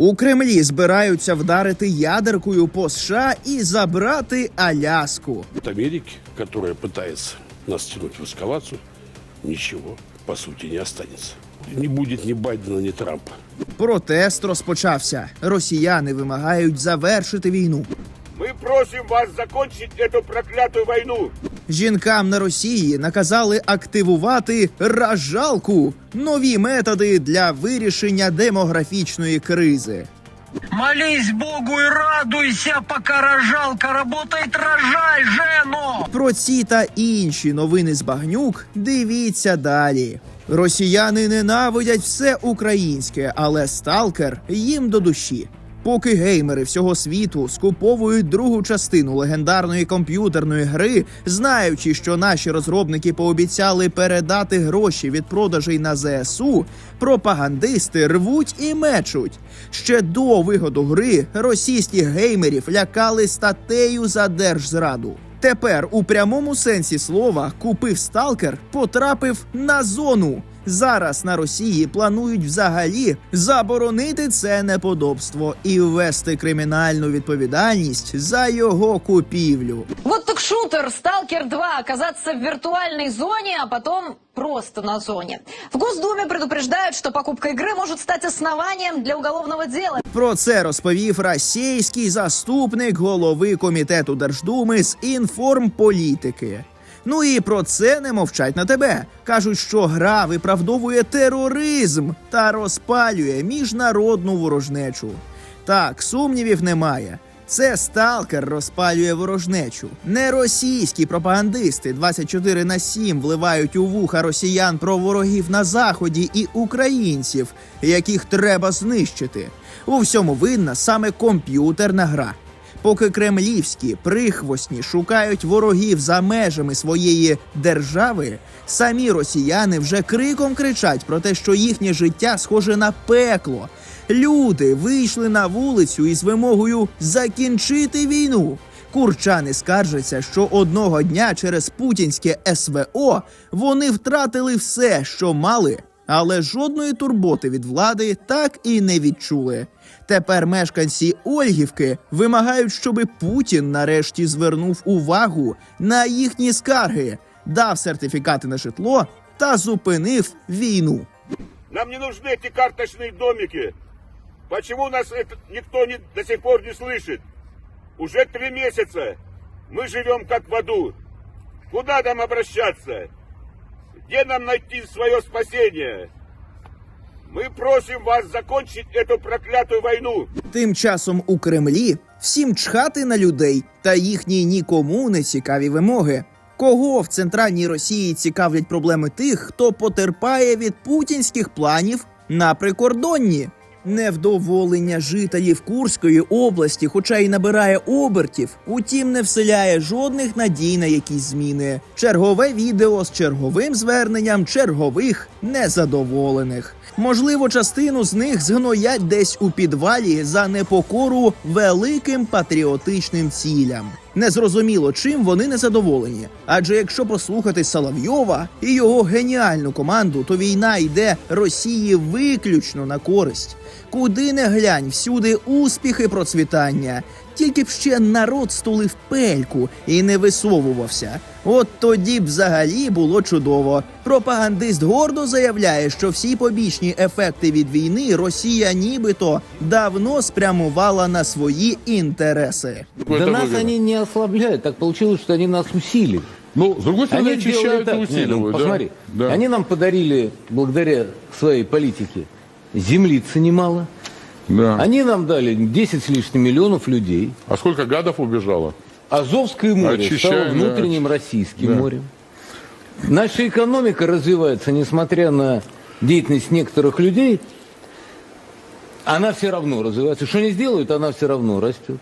У Кремлі збираються вдарити ядеркою по США і забрати Аляску. От Америки, яка пытается нас тянуть в ескалацію, нічого по суті не останется. Не буде ні Байдена, ні Трампа. Протест розпочався. Росіяни вимагають завершити війну. Мы просим вас закончить эту проклятую войну. Жінкам на Росії наказали активувати ражалку нові методи для вирішення демографічної кризи. Молись Богу и радуйся, пока рожалка работает, рожай, Жено! Про ці та інші новини з багнюк дивіться далі. Росіяни ненавидять все українське, але сталкер їм до душі. Поки геймери всього світу скуповують другу частину легендарної комп'ютерної гри, знаючи, що наші розробники пообіцяли передати гроші від продажей на ЗСУ, пропагандисти рвуть і мечуть. Ще до виходу гри російських геймерів лякали статтею за держзраду. Тепер у прямому сенсі слова купив сталкер, потрапив на зону. Зараз на Росії планують взагалі заборонити це неподобство і ввести кримінальну відповідальність за його купівлю. Вот так шутер Сталкер 2 оказаться в виртуальной зоне, а потом просто на зоне. В Госдуме предупреждают, что покупка игры может стать основанием для уголовного дела. Про це розповів російський заступник голови комітету Держдуми з інформполітики. Ну і про це не мовчать на тебе. кажуть, що гра виправдовує тероризм та розпалює міжнародну ворожнечу. Так, сумнівів немає. Це сталкер розпалює ворожнечу. Не російські пропагандисти 24 на 7 вливають у вуха росіян про ворогів на заході і українців, яких треба знищити. У всьому винна саме комп'ютерна гра. Поки кремлівські прихвостні шукають ворогів за межами своєї держави, самі росіяни вже криком кричать про те, що їхнє життя схоже на пекло. Люди вийшли на вулицю із вимогою закінчити війну. Курчани скаржаться, що одного дня через путінське СВО вони втратили все, що мали, але жодної турботи від влади так і не відчули. Тепер мешканці Ольгівки вимагають, щоби Путін нарешті звернув увагу на їхні скарги, дав сертифікати на житло та зупинив війну. Нам не нужны эти карточные домики. Почему нас это никто не, до сих пор не слышит? Уже три месяца мы живем как в аду. Куда нам обращаться? Где нам найти свое спасение? Мы просим вас закончить эту проклятую войну. Тим часом у Кремлі всім чхати на людей та їхні нікому не цікаві вимоги. Кого в центральній Росії цікавлять проблеми тих, хто потерпає від путінських планів на прикордонні? Невдоволення жителів Курської області, хоча й набирає обертів, утім не вселяє жодних надій на якісь зміни. Чергове відео з черговим зверненням чергових незадоволених. Можливо, частину з них згноять десь у підвалі за непокору великим патріотичним цілям. Незрозуміло, чим вони незадоволені. Адже якщо послухати Соловйова і його геніальну команду, то війна йде Росії виключно на користь. Куди не глянь, всюди успіхи процвітання Тільки б ще народ стулив пельку і не висовувався. От тоді б взагалі було чудово. Пропагандист гордо заявляє, що всі побічні ефекти від війни Росія нібито давно спрямувала на свої інтереси. Да Это нас выгодно. они не ослабляют. Так получилось, что они нас усилили. Ну, с другой стороны, Они очищают сделали и так. Не, ну, усиливают. да. посмотри, Да. они нам подарили, благодаря своей политике, землицы немало. Да. Они нам дали 10 с лишним миллионов людей. А сколько гадов убежало? Азовское море Очищаем, стало внутренним да. российским Да. морем. Наша экономика развивается, несмотря на деятельность некоторых людей, она все равно развивается. Что не сделают, она все равно растет.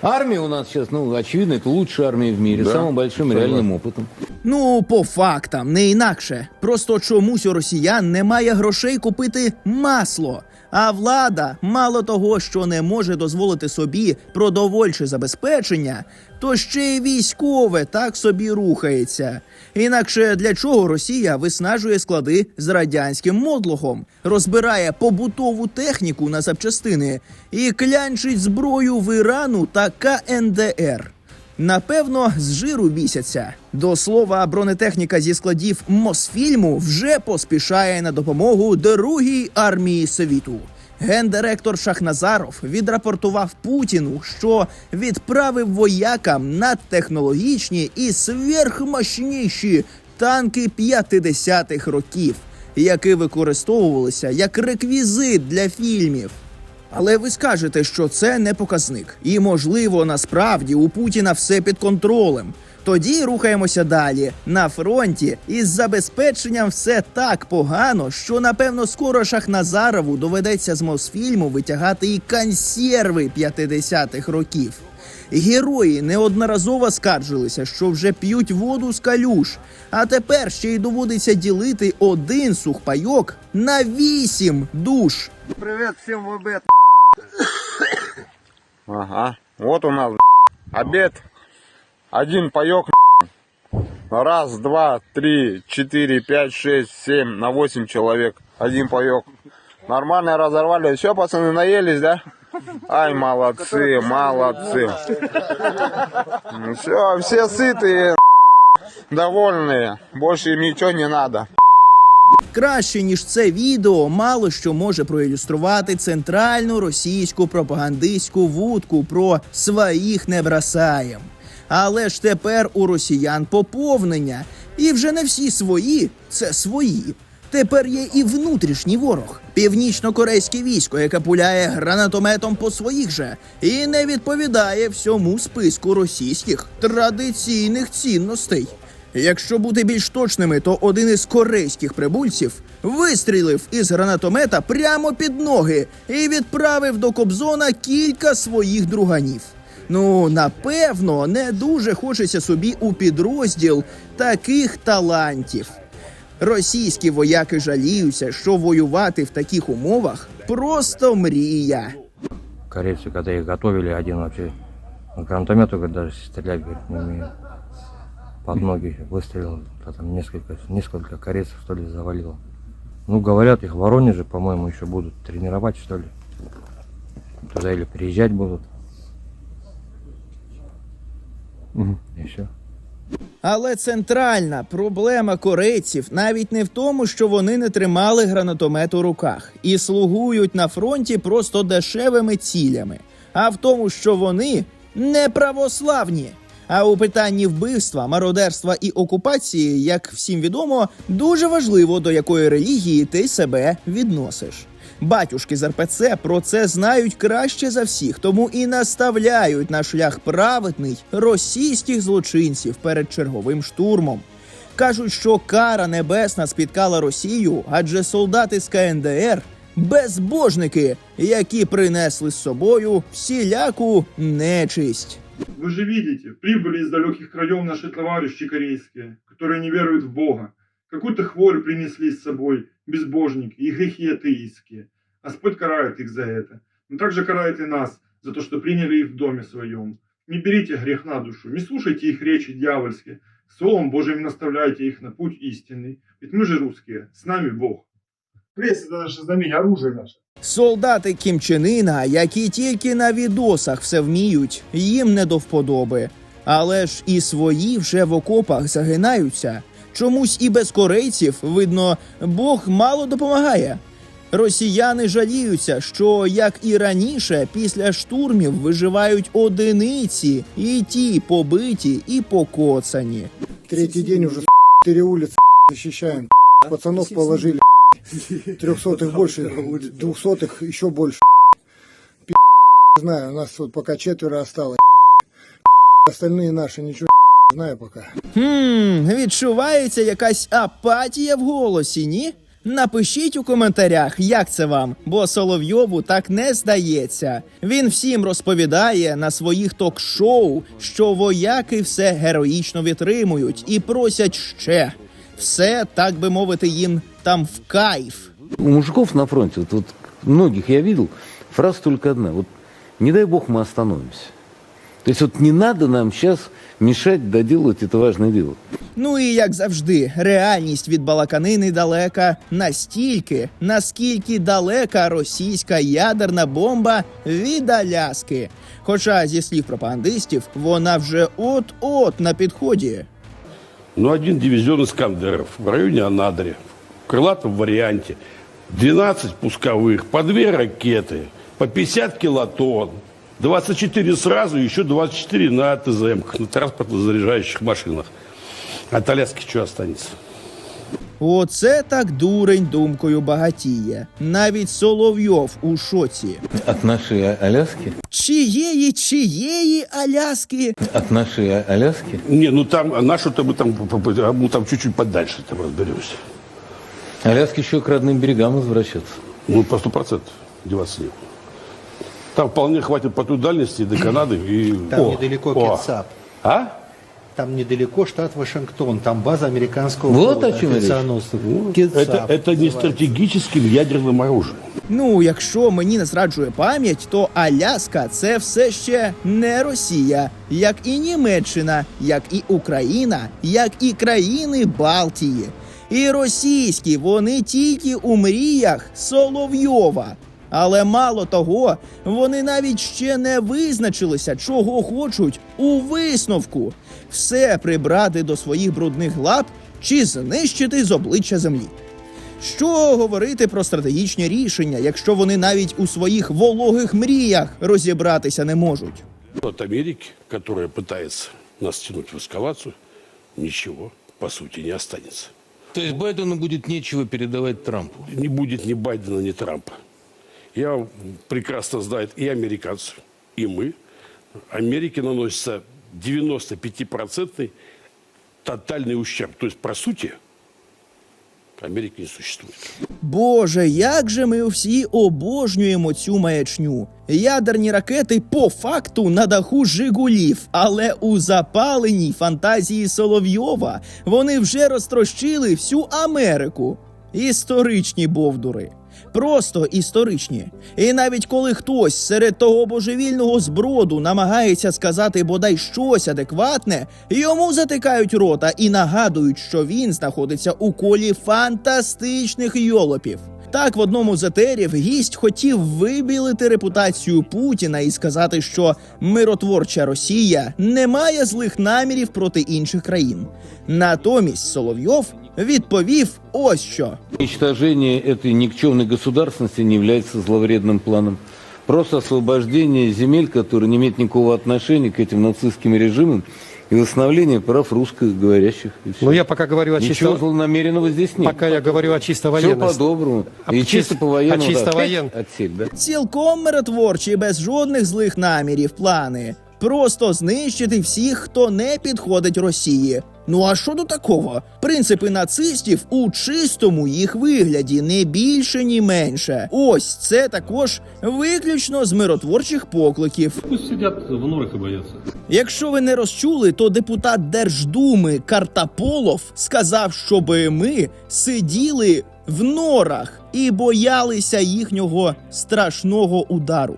Армия у нас сейчас, ну, очевидно, это лучшая армия в мире, Да, с самым большим согласен. реальным опытом. Ну, по фактам, не інакше. Просто чомусь у росіян немає грошей купити масло. А влада, мало того, що не може дозволити собі продовольче забезпечення, то ще й військове так собі рухається. Інакше для чого Росія виснажує склади з радянським модлохом, розбирає побутову техніку на запчастини і клянчить зброю в Ірану та КНДР. Напевно, з жиру бісяться. До слова, бронетехніка зі складів Мосфільму вже поспішає на допомогу другій армії світу. Гендиректор Шахназаров відрапортував Путіну, що відправив воякам надтехнологічні і сверхмощніші танки 50-х років, які використовувалися як реквізит для фільмів. Але ви скажете, що це не показник, і можливо, насправді у Путіна все під контролем. Тоді рухаємося далі. На фронті із забезпеченням все так погано, що напевно скоро Шахназарову доведеться з Мосфільму витягати і консерви 50-х років. Герої неодноразово скаржилися, що вже п'ють воду з калюш, а тепер ще й доводиться ділити один сухпайок на вісім душ. Привет всем в обед. Ага. Вот у нас обед. Один паек. Раз, два, три, четыре, пять, шесть, семь, на восемь человек. Один паек. Нормально разорвали. Все, пацаны, наелись, да? Ай, молодцы, молодцы. Ну все, все сытые, довольные. Больше им ничего не надо. Краще ніж це відео, мало що може проілюструвати центральну російську пропагандистську вудку про своїх не бросаєм. Але ж тепер у росіян поповнення, і вже не всі свої це свої. Тепер є і внутрішній ворог, північно-корейське військо, яке пуляє гранатометом по своїх же і не відповідає всьому списку російських традиційних цінностей. Якщо бути більш точними, то один із корейських прибульців вистрілив із гранатомета прямо під ноги і відправив до Кобзона кілька своїх друганів. Ну, напевно, не дуже хочеться собі у підрозділ таких талантів. Російські вояки жаліються, що воювати в таких умовах просто мрія. Корейцы, когда их готовили, один вообще гранатомету даже стрелять не умеет. Под ноги выстрелил, там несколько, несколько корейцев, что ли, завалило. Ну, говорят, их в Воронеже, по-моему, еще будут тренировать, что ли. Туда или приезжать будут. Мгм, И все. Але центральна проблема корейців навіть не в тому, що вони не тримали гранатомет у руках і слугують на фронті просто дешевими цілями, а в тому, що вони не православні. А у питанні вбивства, мародерства і окупації, як всім відомо, дуже важливо до якої релігії ти себе відносиш. Батюшки з РПЦ про це знають краще за всіх, тому і наставляють на шлях праведний російських злочинців перед черговим штурмом. Кажуть, що кара небесна спіткала Росію, адже солдати з КНДР безбожники, які принесли з собою всіляку нечисть. Вы же видите, прибыли из далеких краев наши товарищи корейские, которые не веруют в Бога. Какую-то хворь принесли с собой безбожники и грехи атеистские. Господь карает их за это. Но также карает и нас за то, что приняли их в доме своем. Не берите грех на душу, не слушайте их речи дьявольские. Словом Божьим наставляйте их на путь истинный. Ведь мы же русские, с нами Бог. Пресс это наше знамение, оружие наше. Солдати Кімчинина, які тільки на відосах все вміють, їм не до вподоби. Але ж і свої вже в окопах загинаються. Чомусь і без корейців, видно, Бог мало допомагає. Росіяни жаліються, що як і раніше, після штурмів виживають одиниці, і ті побиті і покоцані. Третий день уже четыре улицы защищаем. Пацанов положили. Трехсотых больше, двухсотых еще больше. Не знаю, у нас вот пока четверо осталось. Остальные наши ничего не знаю пока. Хм, відчувається якась апатія в голосі, ні? Напишіть у коментарях, як це вам, бо Соловйову так не здається. Він всім розповідає на своїх ток-шоу, що вояки все героїчно витримують і просять ще. Все, так би мовити, їм там в кайф. У мужиков на фронте, вот, вот многих я видел, фраза только одна. Вот не дай бог мы остановимся. То есть вот не надо нам сейчас мешать доделать это важное дело. Ну і як завжди, реальність від балаканини далека настільки, наскільки далека російська ядерна бомба від Аляски. Хоча, зі слів пропагандистів, вона вже от-от на підході. Ну, один дивизион «Искандеров» в районе Анадыря, в крылатом варианте. 12 пусковых, по две ракеты, по 50 килотонн. 24 сразу, еще 24 на ТЗМ, на транспортно-заряжающих машинах. От Аляски что останется? Оце так дурень думкою багатіє. Навіть Соловйов у шоці. От нашей А- Аляски, Чиєї, чиєї Аляски? от нашей А- Аляски, Не, ну там, а нашу-то мы там, п- п- а мы там чуть-чуть подальше там разберемся. Аляски еще к родным берегам возвращаться. Ну, по сто процентов деваться некуда. Там вполне хватит по той дальности до Канады и... Там О, недалеко о. Кетсап. А? Там недалеко штат Вашингтон. Там база американского Вот флота, о чем речь. авианосцев. Это, Кетсап это не называется. стратегическим ядерным оружием. Ну, якщо мені не зраджує пам'ять, то Аляска це все ще не Росія, як і Німеччина, як і Україна, як і країни Балтії. І російські вони тільки у мріях Соловйова. Але мало того, вони навіть ще не визначилися, чого хочуть у висновку все прибрати до своїх брудних лап чи знищити з обличчя землі. Що говорити про стратегічні рішення, якщо вони навіть у своїх вологих мріях розібратися не можуть? От Америки, которая пытается нас тянуть в эскалацию, ничего, по сути, не останется. То есть Байдену будет нечего передавать Трампу. Не будет ни Байдена, ни Трампа. Я прекрасно знаю и американцев, и мы. Америке наносится 95% тотальный ущерб. То есть, по сути, Америки не существует. Боже, як же ми всі обожнюємо цю маячню. Ядерні ракети по факту на даху Жигулів, але у запаленій фантазії Соловйова вони вже розтрощили всю Америку. Історичні бовдури. Просто історичні. І навіть коли хтось серед того божевільного зброду намагається сказати бодай щось адекватне, йому затикають рота і нагадують, що він знаходиться у колі фантастичних йолопів. Так, в одному з етерів гість хотів вибілити репутацію Путіна і сказати, що миротворча Росія не має злих намірів проти інших країн. Натомість Соловйов відповів ось що. Уничтожение этой никчемной государственности не является зловредным планом. Просто освобождение земель, которые не имеют никакого отношения к этим нацистским режимам, и восстановление прав русскоговорящих. Но. Ну, я пока говорю о Ничего чисто... злонамеренного здесь нет. Пока я говорю о чисто Все по-доброму. А и чисто по-военному. а чисто да. воен- миротворчий, да? Цілком миротворчі, без жодних злих намірів плани. Просто знищити всіх, хто не підходить Росії. Ну а що до такого? Принципи нацистів у чистому їх вигляді, не більше, ні менше. Ось це також виключно з миротворчих покликів. Пусть сидят в норах и боятся. Якщо ви не розчули, то депутат Держдуми Картаполов сказав, щоби ми сиділи в норах і боялися їхнього страшного удару.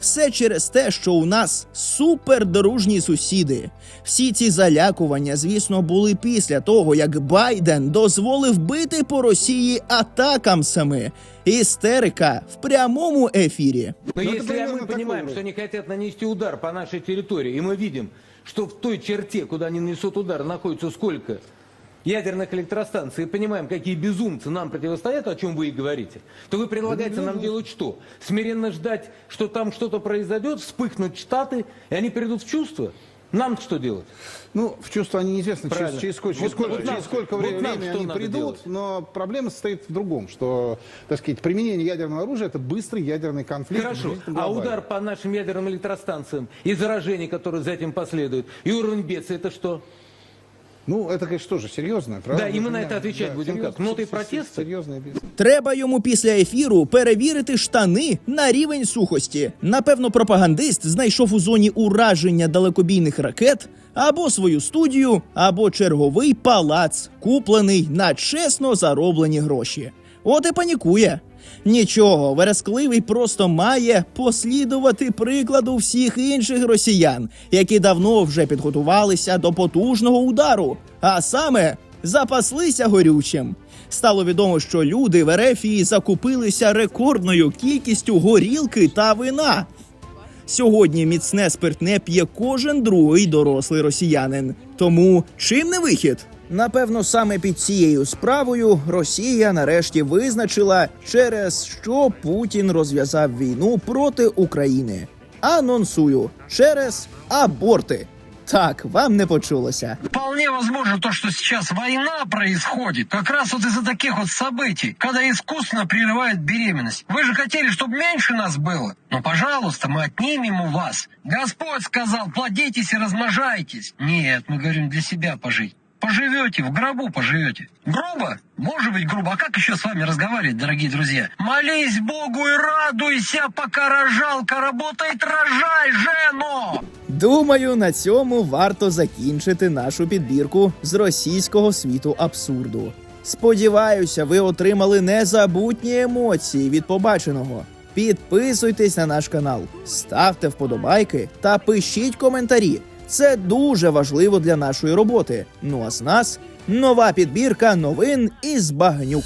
Все через те, що у нас супердружні сусіди. Всі ці залякування, звісно, були після того, як Байден дозволив бити по Росії атакамсами. Істерика в прямому ефірі. Но если мы понимаем, что они хотят нанести удар по нашей территории, и мы видим, что в той черте, куда они несут удар, находится сколько ядерных электростанций, и понимаем, какие безумцы нам противостоят, о чем вы и говорите, то вы предлагаете нам делать что? Смиренно ждать, что там что-то произойдет, вспыхнут Штаты, и они придут в чувство? нам что делать? Ну, в чувство они неизвестно, через, Правильно. через сколько, Вот через сколько, нам- через сколько вот времени нам они придут, делать? но проблема состоит в другом, что, так сказать, применение ядерного оружия это быстрый ядерный конфликт. Хорошо, а удар по нашим ядерным электростанциям и заражение, которое за этим последует, и уровень бедствия, это что? Ну, это, конечно, тоже серьезно, правда? Да, и мы на это отвечать будем как? Нотой протеста? Серьезное бизнес. Треба йому після ефіру перевірити штани на рівень сухості. Напевно, пропагандист знайшов у зоні ураження далекобійних ракет або свою студію, або черговий палац, куплений на чесно зароблені гроші. От і панікує. Нічого, верескливий просто має послідувати прикладу всіх інших росіян, які давно вже підготувалися до потужного удару, а саме запаслися горючим. Стало відомо, що люди в Ерефії закупилися рекордною кількістю горілки та вина. Сьогодні міцне спиртне п'є кожен другий дорослий росіянин. Тому чим не вихід? Напевно, саме під цією справою Росія нарешті визначила, через що Путін розв'язав війну проти України. Анонсую через аборти. Так, вам не почулося. Вполне возможно то, что сейчас война происходит, как раз вот из-за таких вот событий, когда искусственно прерывают беременность. Вы же хотели, чтобы меньше нас было. Ну, пожалуйста, мы отнимем у вас. Господь сказал, плодитесь и размножайтесь. Нет, мы говорим для себя пожить. Поживете, в гробу поживете. Грубо? Может быть грубо. А как еще с вами разговаривать, дорогие друзья? Молись Богу и радуйся, пока рожалка работает, рожай, Жено! Думаю, на цьому варто закінчити нашу підбірку з російського світу абсурду. Сподіваюся, ви отримали незабутні емоції від побаченого. Підписуйтесь на наш канал, ставте вподобайки та пишіть коментарі. Це дуже важливо для нашої роботи. Ну а з нас нова підбірка новин із багнюк.